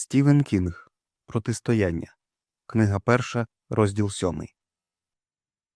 Стівен Кінг. Протистояння. Книга перша, розділ сьомий.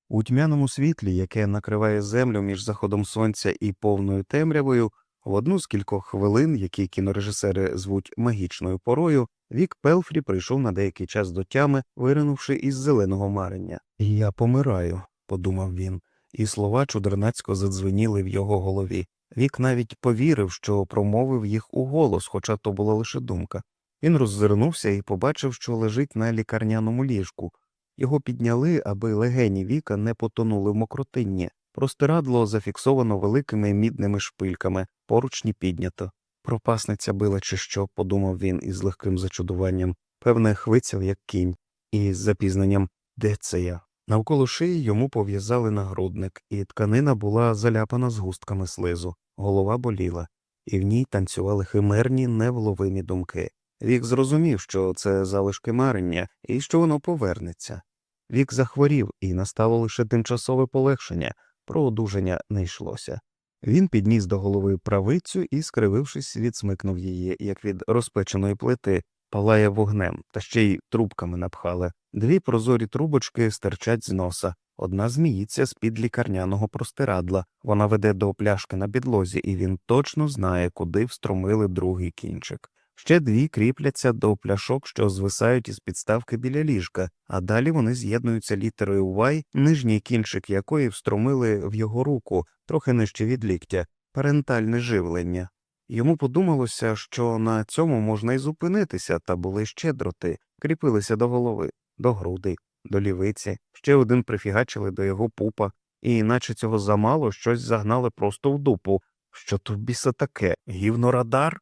У тьмяному світлі, яке накриває землю між заходом сонця і повною темрявою, в одну з кількох хвилин, які кінорежисери звуть магічною порою, Вік Пелфрі прийшов на деякий час до тями, виринувши із зеленого марення. Я помираю, подумав він, і слова чудернацько задзвеніли в його голові. Вік навіть повірив, що промовив їх у голос, хоча то була лише думка. Він роззирнувся і побачив, що лежить на лікарняному ліжку. Його підняли, аби легені віка не потонули в мокротинні. Простирадло зафіксовано великими мідними шпильками, поручні піднято. Пропасниця била чи що, подумав він із легким зачудуванням, певне, хвицяв, як кінь, і з запізненням де це я? Навколо шиї йому пов'язали нагрудник, і тканина була заляпана згустками слизу, голова боліла, і в ній танцювали химерні невловимі думки. Вік зрозумів, що це залишки марення і що воно повернеться. Вік захворів, і настало лише тимчасове полегшення, про одужання не йшлося. Він підніс до голови правицю і, скривившись, відсмикнув її, як від розпеченої плити, палає вогнем, та ще й трубками напхали. Дві прозорі трубочки стирчать з носа. Одна зміїться з під лікарняного простирадла. Вона веде до пляшки на підлозі, і він точно знає, куди встромили другий кінчик. Ще дві кріпляться до пляшок, що звисають із підставки біля ліжка, а далі вони з'єднуються літерою Y, нижній кінчик якої встромили в його руку, трохи нижче від ліктя, парентальне живлення. Йому подумалося, що на цьому можна й зупинитися, та були ще дроти, кріпилися до голови, до грудей, до лівиці, ще один прифігачили до його пупа, і наче цього замало щось загнали просто в дупу. Що то біса таке? Гівнорадар?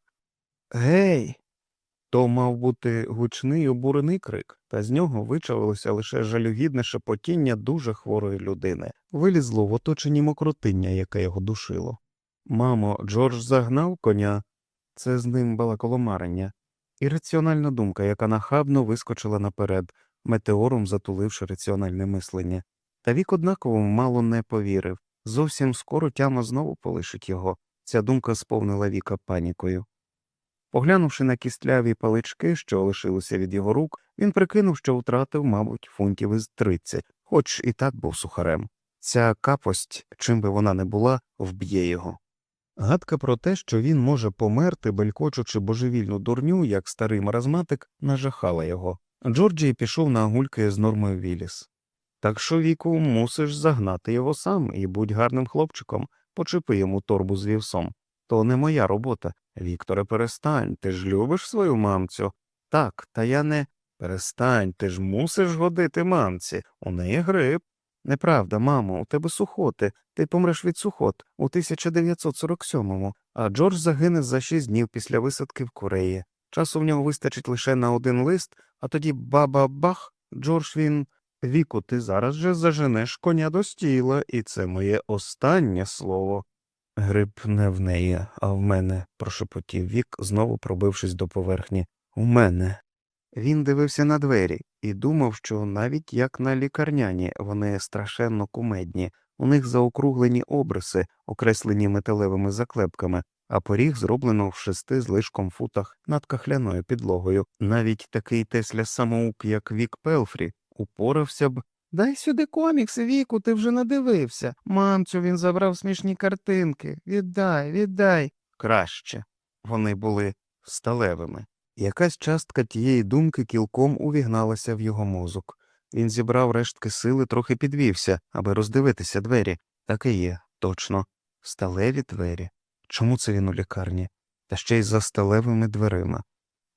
Гей. То мав бути гучний обурений крик, та з нього вичавилося лише жалюгідне шепотіння дуже хворої людини, вилізло в оточенні мокротиння, яке його душило. Мамо, Джордж загнав коня, це з ним балакало марення, ірраціональна думка, яка нахабно вискочила наперед, метеором затуливши раціональне мислення. Та вік однаково мало не повірив. Зовсім скоро тяма знову полишить його. Ця думка сповнила віка панікою. Поглянувши на кістляві палички, що лишилися від його рук, він прикинув, що втратив, мабуть, фунтів із тридцять, хоч і так був сухарем. Ця капость, чим би вона не була, вб'є його. Гадка про те, що він може померти, белькочучи божевільну дурню, як старий маразматик, нажахала його. Джорджій пішов на гульки з нормою Віліс. Так що, віку, мусиш загнати його сам і будь гарним хлопчиком, почепи йому торбу з вівсом. То не моя робота. Вікторе, перестань, ти ж любиш свою мамцю? Так, та я не. Перестань, ти ж мусиш годити мамці. У неї грип. Неправда, мамо, у тебе сухоти. Ти помреш від сухот у 1947-му, а Джордж загине за шість днів після висадки в Кореї. Часу в нього вистачить лише на один лист, а тоді баба-бах, Джордж він. Віку, ти зараз же заженеш коня до стіла, і це моє останнє слово. Гриб не в неї, а в мене, прошепотів вік, знову пробившись до поверхні. У мене. Він дивився на двері і думав, що навіть як на лікарняні вони страшенно кумедні, у них заокруглені обриси, окреслені металевими заклепками, а поріг зроблено в шести з лишком футах над кахляною підлогою. Навіть такий Тесля самоук, як Вік Пелфрі, упорався б. Дай сюди комікси, Віку, ти вже надивився. Мамцю він забрав смішні картинки. Віддай, віддай. Краще. Вони були сталевими. Якась частка тієї думки кілком увігналася в його мозок. Він зібрав рештки сили, трохи підвівся, аби роздивитися двері. Так і є, точно. Сталеві двері. Чому це він у лікарні? Та ще й за сталевими дверима.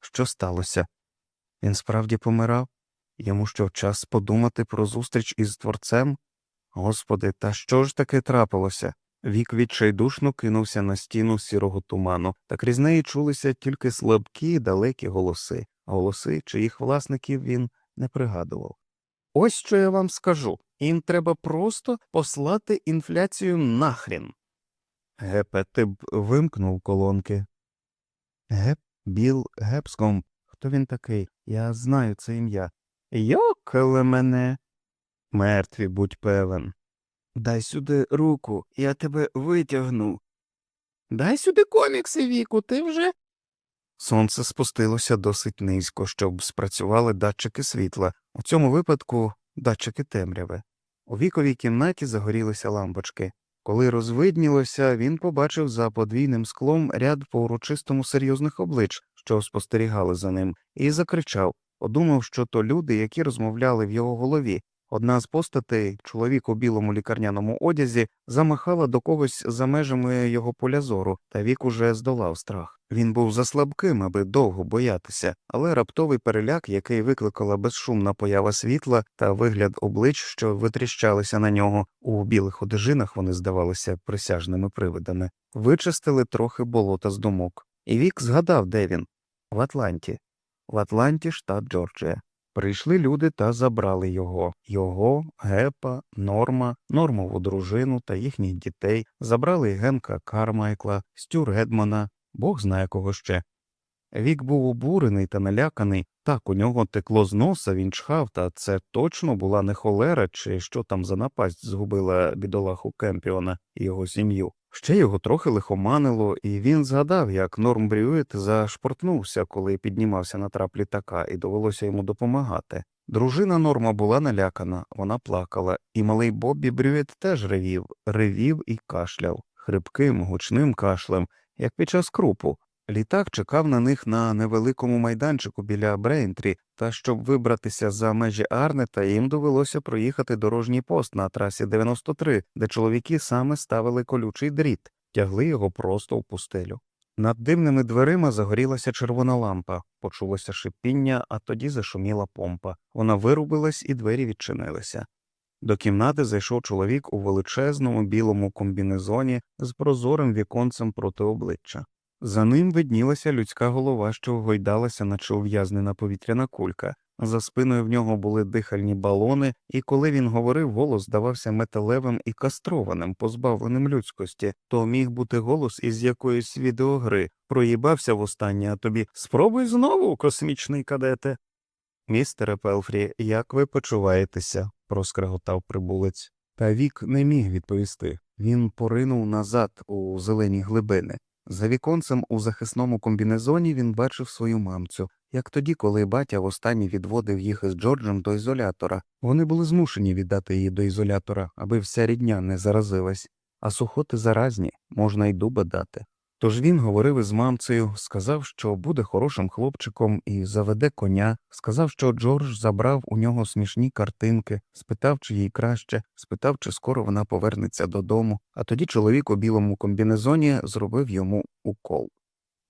Що сталося? Він справді помирав? Йому що час подумати про зустріч із творцем? Господи, та що ж таке трапилося? Вік відчайдушно кинувся на стіну сірого туману, та крізь неї чулися тільки слабкі далекі голоси, голоси, чиїх власників він не пригадував. Ось що я вам скажу їм треба просто послати інфляцію нахрін. Гепе, ти б вимкнув колонки. Геп, Біл Гепском. Хто він такий? Я знаю це ім'я. Йокеле мене. Мертві, будь певен. Дай сюди руку, я тебе витягну. Дай сюди комікси, Віку, ти вже. Сонце спустилося досить низько, щоб спрацювали датчики світла, у цьому випадку датчики темряви. У віковій кімнаті загорілися лампочки. Коли розвиднілося, він побачив за подвійним склом ряд по урочистому серйозних облич, що спостерігали за ним, і закричав, подумав, що то люди, які розмовляли в його голові. Одна з постатей, чоловік у білому лікарняному одязі, замахала до когось за межами його поля зору, та вік уже здолав страх. Він був заслабким, аби довго боятися, але раптовий переляк, який викликала безшумна поява світла та вигляд облич, що витріщалися на нього, у білих одежинах вони здавалися присяжними привидами, вичистили трохи болота з думок. І вік згадав, де він в Атланті. В Атланті, штат Джорджія. Прийшли люди та забрали його, його, Гепа, Норма, Нормову дружину та їхніх дітей, забрали Генка Кармайкла, Стю Редмана, Бог знає кого ще. Вік був обурений та наляканий, так у нього текло з носа, він чхав, та це точно була не холера, чи що там за напасть згубила бідолаху Кемпіона і його сім'ю. Ще його трохи лихоманило, і він згадав, як Норм Брюет зашпортнувся, коли піднімався на трап літака, і довелося йому допомагати. Дружина Норма була налякана, вона плакала, і малий Боббі Брюет теж ревів, ревів і кашляв, хрипким, гучним кашлем, як під час крупу. Літак чекав на них на невеликому майданчику біля Брейнтрі, та щоб вибратися за межі Арнета, їм довелося проїхати дорожній пост на трасі 93, де чоловіки саме ставили колючий дріт, тягли його просто в пустелю. Над димними дверима загорілася червона лампа, почулося шипіння, а тоді зашуміла помпа. Вона вирубилась і двері відчинилися. До кімнати зайшов чоловік у величезному білому комбінезоні з прозорим віконцем проти обличчя. За ним виднілася людська голова, що гойдалася, наче ув'язнена повітряна кулька. За спиною в нього були дихальні балони, і коли він говорив, голос здавався металевим і кастрованим, позбавленим людськості, то міг бути голос із якоїсь відеогри. Проїбався востаннє, а тобі спробуй знову, космічний кадете. Містере Пелфрі, як ви почуваєтеся? проскреготав прибулець. Та вік не міг відповісти. Він поринув назад у зелені глибини. За віконцем у захисному комбінезоні він бачив свою мамцю, як тоді, коли батя востаннє відводив їх із Джорджем до ізолятора. Вони були змушені віддати її до ізолятора, аби вся рідня не заразилась, а сухоти заразні, можна й дуба дати. Тож він говорив із мамцею, сказав, що буде хорошим хлопчиком і заведе коня, сказав, що Джордж забрав у нього смішні картинки, спитав, чи їй краще, спитав, чи скоро вона повернеться додому, а тоді чоловік у білому комбінезоні зробив йому укол.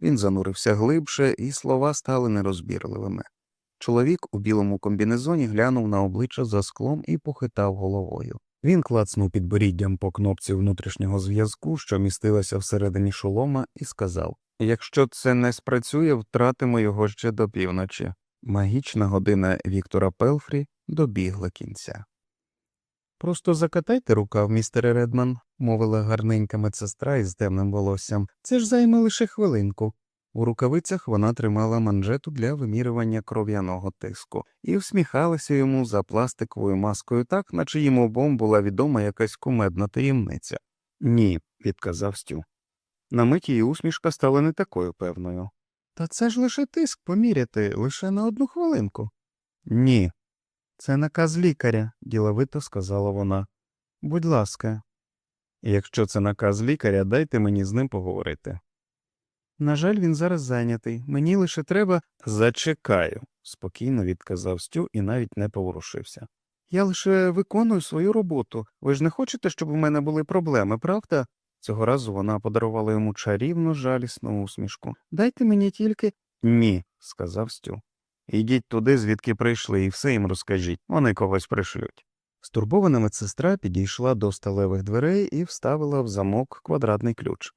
Він занурився глибше, і слова стали нерозбірливими. Чоловік у білому комбінезоні глянув на обличчя за склом і похитав головою. Він клацнув підборіддям по кнопці внутрішнього зв'язку, що містилася всередині шолома, і сказав Якщо це не спрацює, втратимо його ще до півночі. Магічна година Віктора Пелфрі добігла кінця. Просто закатайте рукав, містере Редман, мовила гарненька медсестра із темним волоссям. Це ж займе лише хвилинку. У рукавицях вона тримала манжету для вимірювання кров'яного тиску і всміхалася йому за пластиковою маскою так, наче їм обом була відома якась кумедна таємниця. Ні, відказав Стю. На мить її усмішка стала не такою певною. Та це ж лише тиск поміряти лише на одну хвилинку. Ні. Це наказ лікаря, діловито сказала вона. Будь ласка. Якщо це наказ лікаря, дайте мені з ним поговорити. На жаль, він зараз зайнятий. Мені лише треба. Зачекаю, спокійно відказав Стю і навіть не поворушився. Я лише виконую свою роботу. Ви ж не хочете, щоб у мене були проблеми, правда? Цього разу вона подарувала йому чарівну жалісну усмішку. Дайте мені тільки. Ні, сказав Стю. Ідіть туди, звідки прийшли, і все їм розкажіть, вони когось пришлють. Стурбована медсестра підійшла до сталевих дверей і вставила в замок квадратний ключ.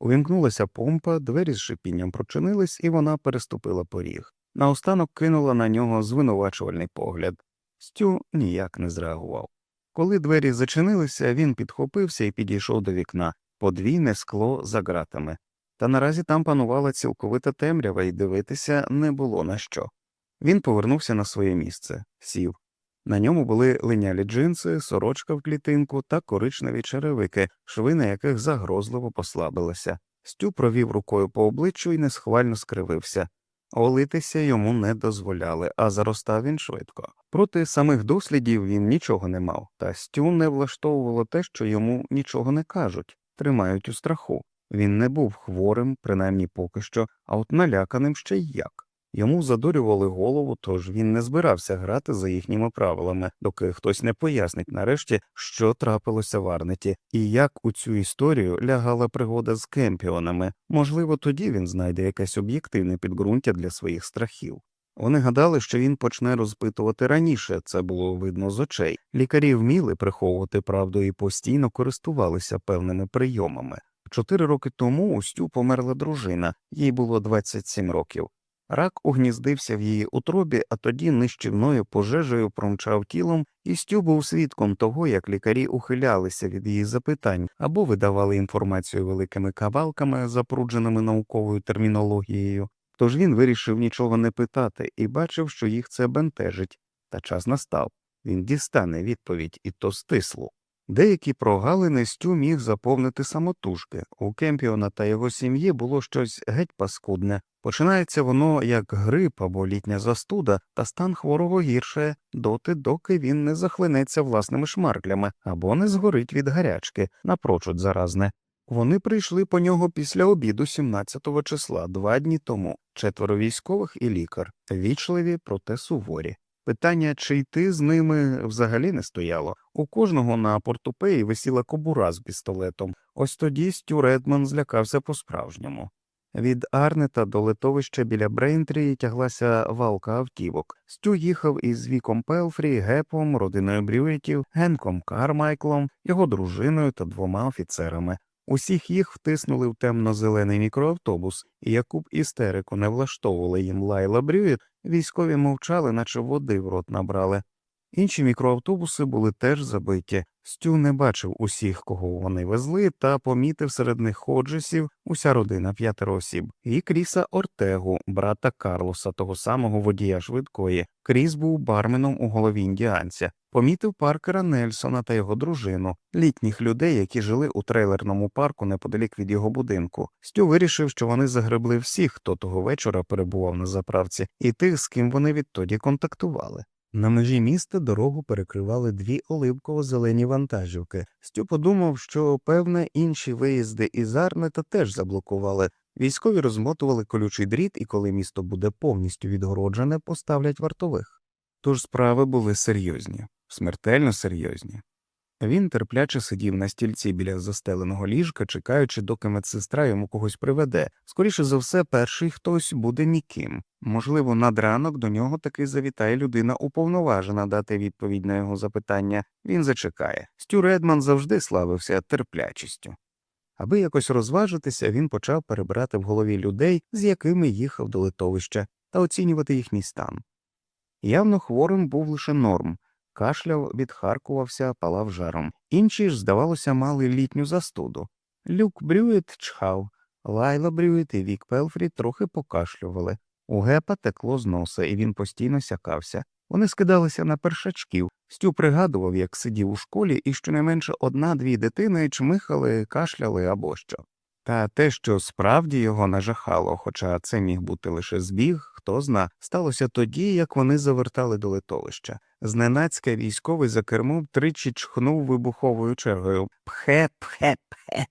Увімкнулася помпа, двері з шипінням прочинились, і вона переступила поріг. Наостанок кинула на нього звинувачувальний погляд. Стю ніяк не зреагував. Коли двері зачинилися, він підхопився і підійшов до вікна, подвійне скло за ґратами. Та наразі там панувала цілковита темрява, і дивитися не було на що. Він повернувся на своє місце, сів. На ньому були линялі джинси, сорочка в клітинку та коричневі черевики, шви на яких загрозливо послабилися. Стю провів рукою по обличчю і несхвально скривився. Олитися йому не дозволяли, а заростав він швидко. Проти самих дослідів він нічого не мав, та Стю не влаштовувало те, що йому нічого не кажуть, тримають у страху. Він не був хворим, принаймні поки що, а от наляканим ще й як. Йому задурювали голову, тож він не збирався грати за їхніми правилами, доки хтось не пояснить нарешті, що трапилося в Арнеті, і як у цю історію лягала пригода з кемпіонами. Можливо, тоді він знайде якесь об'єктивне підґрунтя для своїх страхів. Вони гадали, що він почне розпитувати раніше, це було видно з очей. Лікарі вміли приховувати правду і постійно користувалися певними прийомами. Чотири роки тому у Стю померла дружина, їй було 27 років. Рак угніздився в її утробі, а тоді нищівною пожежею промчав тілом, і Стю був свідком того, як лікарі ухилялися від її запитань або видавали інформацію великими кавалками, запрудженими науковою термінологією. Тож він вирішив нічого не питати і бачив, що їх це бентежить. Та час настав. Він дістане відповідь, і то стислу. Деякі прогалини Стю міг заповнити самотужки. У Кемпіона та його сім'ї було щось геть паскудне. Починається воно як грип або літня застуда, та стан хворого гірше доти, доки він не захлинеться власними шмарклями або не згорить від гарячки, напрочуд заразне. Вони прийшли по нього після обіду 17-го числа, два дні тому, четверо військових і лікар, вічливі, проте суворі. Питання, чи йти з ними взагалі не стояло. У кожного на портупеї висіла кобура з пістолетом. Ось тоді Стю Редман злякався по-справжньому. Від Арнета до литовища біля Брейнтрі тяглася валка автівок. Стю їхав із Віком Пелфрі, Гепом, родиною Брюетів, Генком Кармайклом, його дружиною та двома офіцерами. Усіх їх втиснули в темно-зелений мікроавтобус, і яку б істерику не влаштовували їм Лайла Брюєт, військові мовчали, наче води в рот набрали. Інші мікроавтобуси були теж забиті. Стю не бачив усіх, кого вони везли, та помітив серед них Ходжесів, уся родина п'ятеро осіб, і Кріса Ортегу, брата Карлоса, того самого водія швидкої. Кріс був барменом у голові індіанця. Помітив Паркера Нельсона та його дружину, літніх людей, які жили у трейлерному парку неподалік від його будинку. Стю вирішив, що вони загребли всіх, хто того вечора перебував на заправці, і тих, з ким вони відтоді контактували. На межі міста дорогу перекривали дві оливково-зелені вантажівки. Стю подумав, що, певне, інші виїзди із Арнета теж заблокували. Військові розмотували колючий дріт, і коли місто буде повністю відгороджене, поставлять вартових. Тож справи були серйозні, смертельно серйозні. Він терпляче сидів на стільці біля застеленого ліжка, чекаючи, доки медсестра йому когось приведе. Скоріше за все, перший хтось буде ніким. Можливо, над ранок до нього таки завітає людина уповноважена дати відповідь на його запитання. Він зачекає. Стю Редман завжди славився терплячістю. Аби якось розважитися, він почав перебирати в голові людей, з якими їхав до литовища, та оцінювати їхній стан. Явно хворим був лише норм кашляв, відхаркувався, палав жаром. Інші ж, здавалося, мали літню застуду. Люк Брюєт чхав, Лайла Брюєт і Вік Пелфрі трохи покашлювали. У гепа текло з носа, і він постійно сякався. Вони скидалися на першачків. Стю пригадував, як сидів у школі, і щонайменше одна-дві дитини чмихали, кашляли або що. Та те, що справді його нажахало, хоча це міг бути лише збіг, хто зна, сталося тоді, як вони завертали до литовища. Зненацька військовий за кермом тричі чхнув вибуховою чергою пхе, пхе, пхе.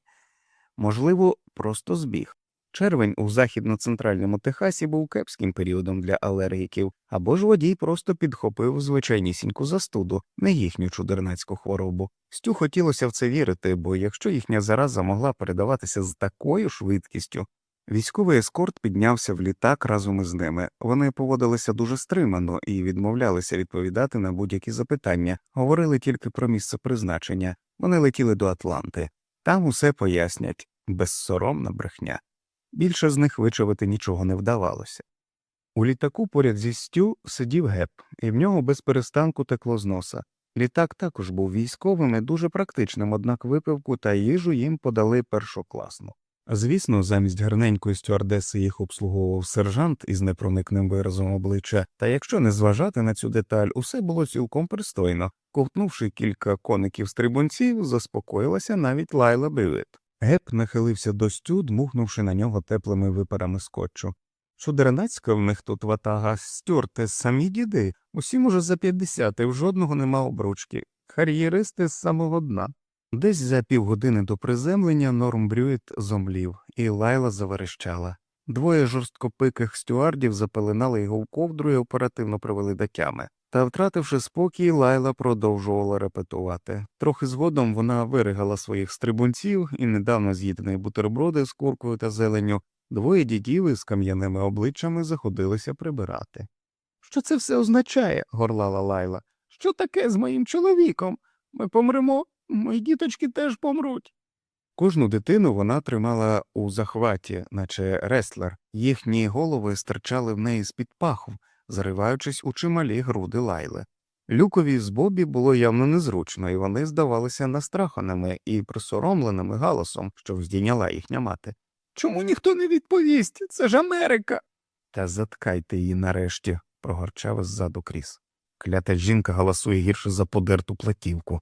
Можливо, просто збіг. Червень у західно-центральному Техасі був кепським періодом для алергіків, або ж водій просто підхопив звичайнісіньку застуду, не їхню чудернацьку хворобу. Стю хотілося в це вірити, бо якщо їхня зараза могла передаватися з такою швидкістю. Військовий ескорт піднявся в літак разом із ними. Вони поводилися дуже стримано і відмовлялися відповідати на будь-які запитання, говорили тільки про місце призначення. Вони летіли до Атланти. Там усе пояснять безсоромна брехня. Більше з них вичавити нічого не вдавалося. У літаку поряд зі стю сидів геп, і в нього без перестанку текло з носа. Літак також був військовим і дуже практичним, однак випивку та їжу їм подали першокласно. Звісно, замість гарненької стюардеси їх обслуговував сержант із непроникним виразом обличчя, та якщо не зважати на цю деталь, усе було цілком пристойно. Ковтнувши кілька коників стрибунців, заспокоїлася навіть Лайла Бюет. Геп нахилився до стю, дмухнувши на нього теплими випарами скотчу. Чудернацька в них тут ватага, стюрте, самі діди, усім уже за п'ятдесят, і в жодного нема обручки. Кар'єристи з самого дна. Десь за півгодини до приземлення Норм Брюїт зомлів, і Лайла заверещала. Двоє жорсткопиких стюардів запеленали його в ковдру і оперативно привели до тями. Та, втративши спокій, Лайла продовжувала репетувати. Трохи згодом вона виригала своїх стрибунців і недавно з'їдені бутерброди з куркою та зеленню. Двоє дідів із кам'яними обличчями заходилися прибирати. Що це все означає? горлала Лайла. Що таке з моїм чоловіком? Ми помремо, мої діточки теж помруть. Кожну дитину вона тримала у захваті, наче рестлер. Їхні голови стирчали в неї з-під паху, зариваючись у чималі груди лайли. Люкові з Бобі було явно незручно, і вони здавалися настраханими і присоромленими галасом, що здійняла їхня мати. Чому ніхто не відповість? Це ж Америка. Та заткайте її нарешті, прогорчав ззаду кріс. Клята жінка галасує гірше за подерту платівку.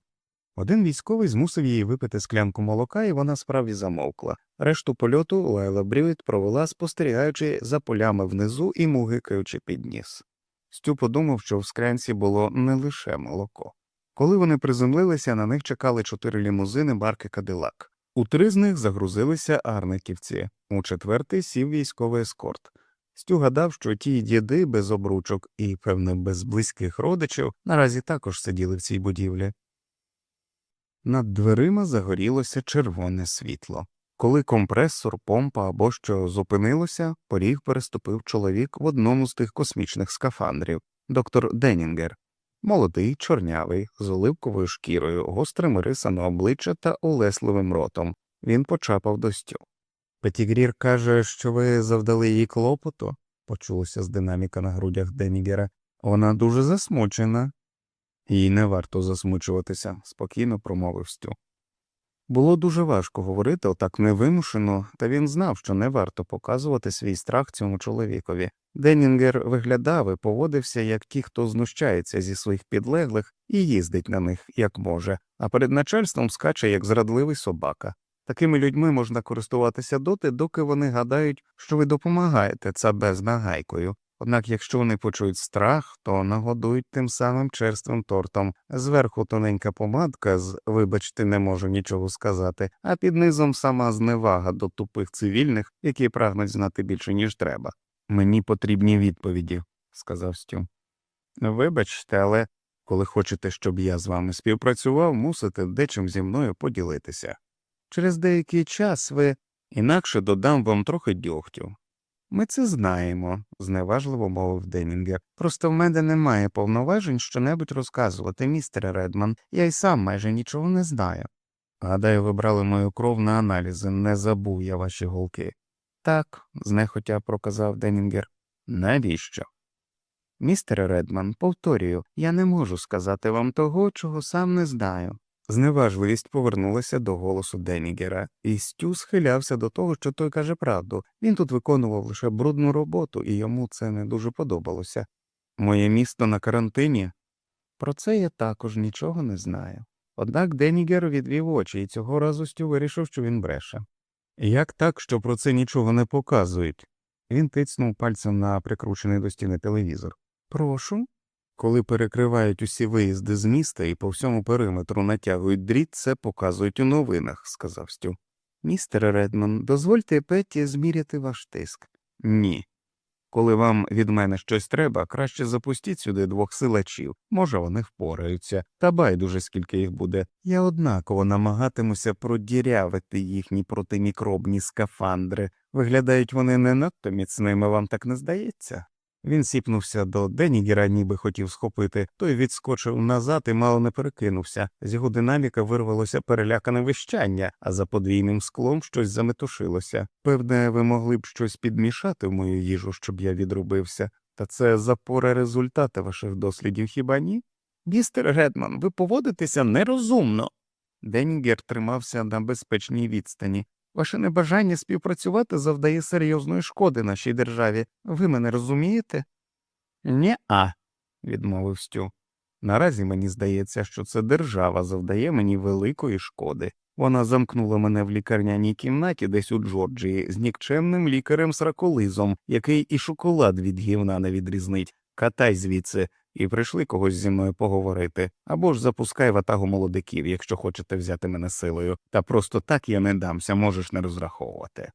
Один військовий змусив її випити склянку молока, і вона справді замовкла. Решту польоту Лайла Брюіт провела, спостерігаючи за полями внизу і мугикаючи під ніс. Стю подумав, що в склянці було не лише молоко. Коли вони приземлилися, на них чекали чотири лімузини марки Кадилак. У три з них загрузилися арниківці, у четвертий сів військовий ескорт. Стю гадав, що ті діди без обручок і, певне, без близьких родичів наразі також сиділи в цій будівлі. Над дверима загорілося червоне світло. Коли компресор, помпа або що зупинилося, поріг переступив чоловік в одному з тих космічних скафандрів доктор Денінгер. Молодий, чорнявий, з оливковою шкірою, гострим рисами обличчя та улесливим ротом. Він почапав до стю. Петігрір каже, що ви завдали їй клопоту, почулося з динаміка на грудях Денігера. Вона дуже засмучена. Їй не варто засмучуватися, спокійно промовив Стю. Було дуже важко говорити отак невимушено, та він знав, що не варто показувати свій страх цьому чоловікові. Денінгер виглядав і поводився, як ті, хто знущається зі своїх підлеглих і їздить на них, як може, а перед начальством скаче, як зрадливий собака. Такими людьми можна користуватися доти, доки вони гадають, що ви допомагаєте цабе з нагайкою. Однак, якщо вони почують страх, то нагодують тим самим черствим тортом. Зверху тоненька помадка з вибачте, не можу нічого сказати, а під низом сама зневага до тупих цивільних, які прагнуть знати більше, ніж треба. Мені потрібні відповіді, сказав Стю. Вибачте, але коли хочете, щоб я з вами співпрацював, мусите дечим зі мною поділитися. Через деякий час ви інакше додам вам трохи дьогтю. Ми це знаємо, зневажливо мовив Денінгер. Просто в мене немає повноважень щонебудь розказувати, містере Редман, я й сам майже нічого не знаю. Гадаю, ви брали мою кров на аналізи, не забув я ваші голки. Так, знехотя проказав Денінгер. Навіщо? Містере Редман, повторюю, я не можу сказати вам того, чого сам не знаю. Зневажливість повернулася до голосу Денігера, і Стю схилявся до того, що той каже правду. Він тут виконував лише брудну роботу, і йому це не дуже подобалося. Моє місто на карантині. Про це я також нічого не знаю. Однак Денігер відвів очі, і цього разу Стю вирішив, що він бреше. Як так, що про це нічого не показують? Він тицнув пальцем на прикручений до стіни телевізор. Прошу. Коли перекривають усі виїзди з міста і по всьому периметру натягують дріт, це показують у новинах, сказав Стю. Містер Редман, дозвольте Петті зміряти ваш тиск. Ні. Коли вам від мене щось треба, краще запустіть сюди двох силачів. Може, вони впораються, та байдуже скільки їх буде. Я однаково намагатимуся продірявити їхні протимікробні скафандри. Виглядають вони не надто міцними, вам так не здається? Він сіпнувся до Денігера, ніби хотів схопити, той відскочив назад і мало не перекинувся. З його динаміка вирвалося перелякане вищання, а за подвійним склом щось заметушилося. Певне, ви могли б щось підмішати в мою їжу, щоб я відрубився, та це запора результати ваших дослідів хіба ні? Містер Редман, ви поводитеся нерозумно. Денігер тримався на безпечній відстані. Ваше небажання співпрацювати завдає серйозної шкоди нашій державі. Ви мене розумієте? Нє-а, відмовив Стю. Наразі мені здається, що це держава завдає мені великої шкоди. Вона замкнула мене в лікарняній кімнаті десь у Джорджії з нікчемним лікарем сраколизом, який і шоколад від гівна не відрізнить. Катай звідси, і прийшли когось зі мною поговорити, або ж запускай ватагу молодиків, якщо хочете взяти мене силою, та просто так я не дамся, можеш не розраховувати.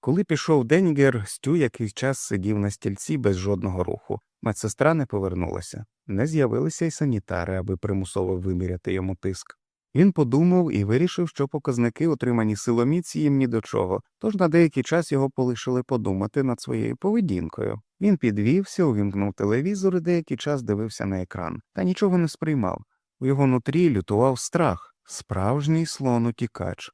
Коли пішов Денгер, Стю якийсь час сидів на стільці без жодного руху. Медсестра не повернулася. Не з'явилися й санітари, аби примусово виміряти йому тиск. Він подумав і вирішив, що показники, отримані силоміць, їм ні до чого, тож на деякий час його полишили подумати над своєю поведінкою. Він підвівся, увімкнув телевізор і деякий час дивився на екран, та нічого не сприймав. У його нутрі лютував страх, справжній слон утікач.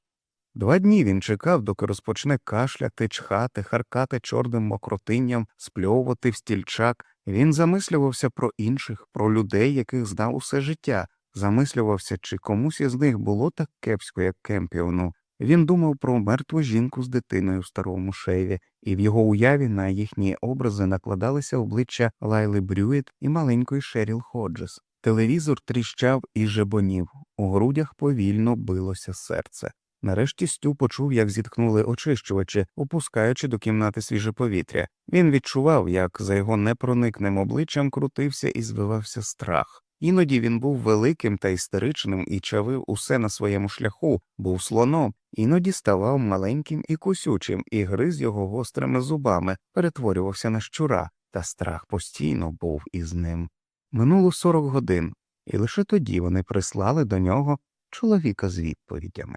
Два дні він чекав, доки розпочне кашляти, чхати, харкати чорним мокротинням, спльовувати в стільчак. Він замислювався про інших, про людей, яких знав усе життя, замислювався, чи комусь із них було так кепсько, як Кемпіону. Він думав про мертву жінку з дитиною в старому шейві, і в його уяві на їхні образи накладалися обличчя Лайли Брюєт і маленької Шеріл Ходжес. Телевізор тріщав і жебонів, у грудях повільно билося серце. Нарешті Стю почув, як зіткнули очищувачі, опускаючи до кімнати свіже повітря. Він відчував, як за його непроникним обличчям крутився і звивався страх. Іноді він був великим та істеричним і чавив усе на своєму шляху, був слоном, іноді ставав маленьким і кусючим, і гриз його гострими зубами, перетворювався на щура, та страх постійно був із ним. Минуло сорок годин, і лише тоді вони прислали до нього чоловіка з відповідями.